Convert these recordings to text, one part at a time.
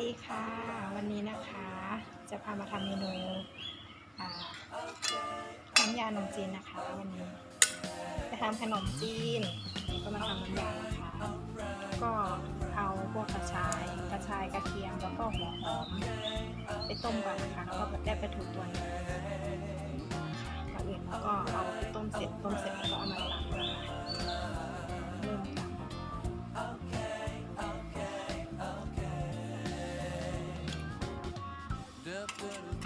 ดีค่ะ วันนี้นะคะ จะพามาทำเมนูน้ำยาขนมจีนนะคะ วันนี้จะทำขนมจีนก็มาทำน้ำยานะคะ ก็เอาพวกกระชายกระชายกระเทียมแล้วก็หัวหอมไปต้มก่อนนะคะแล้วก็ได้ไปลาทูตัวนึงก่อนอื่นแล้วก็เอาไปต้มเสร็จต้มเสร็จแล้วก็เอามา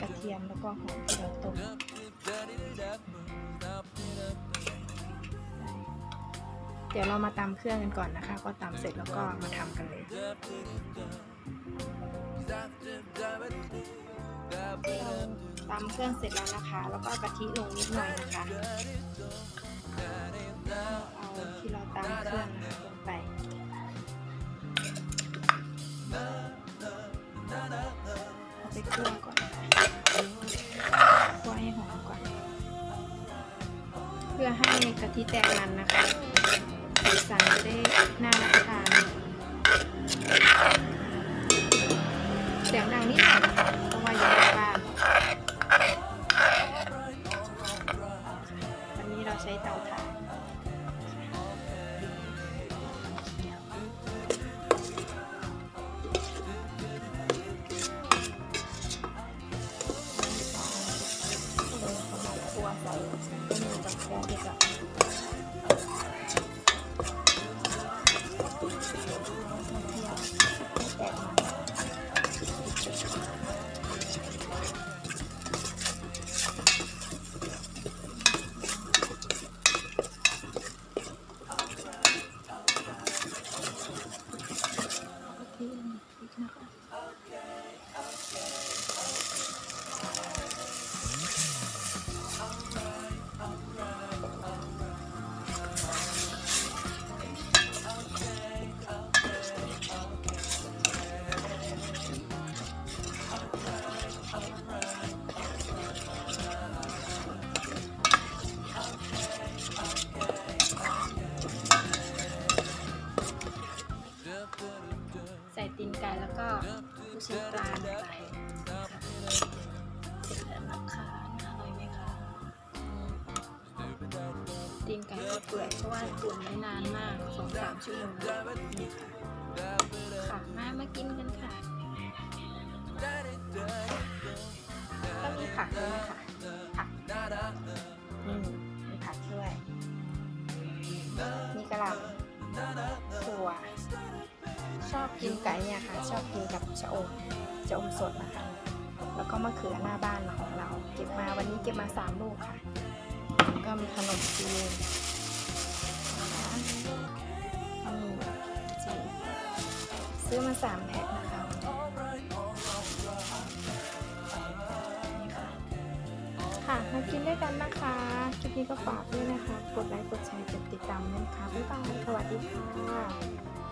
กระเทียมแล้วก็หอมที่เราต้มเดี๋ยวเรามาตำเครื่องกันก่อนนะคะ ก็ตำเสร็จแล้วก็มาทำกันเลยเราตำเครื่องเสร็จแล้วนะคะ แล้วก็กะทิลงนิดหน่อยนะคะเอาที่เราตำเครื่องนะคะ คั่วก่อนคะคั่วให้หอมก่อน เพื่อให้กะทิแตกมันนะคะสีสันจะได้น่ารับ มีกั ตีนไก่แล้วก็ลูกชิ้นปลาลงไปเสร็จแล้วนะคะอร่อยไหมคะตีนไก่ก็เปื่อยเพราะว่าตุ๋นไว้นานมากสองสามชั่วโมงนะคะค่ะมามากินกันค่ะ กินไก่เนี่ยค่ะ ชอบกินกับชะอมชะอมสดนะคะ แล้วก็มะเขือหน้าบ้านของเรา เก็บมาวันนี้เก็บมาสามลูกค่ะ ก็มีขนมจีนนะคะอืมจีนซื้อมาสามแพ็คนะคะนี่ค่ะค่ะมากินด้วยกันนะคะคลิปนี้ก็ฝากด้วยนะคะ กดไลค์ กดแชร์ กดติดตามนะคะ บ๊ายบาย สวัสดีค่ะ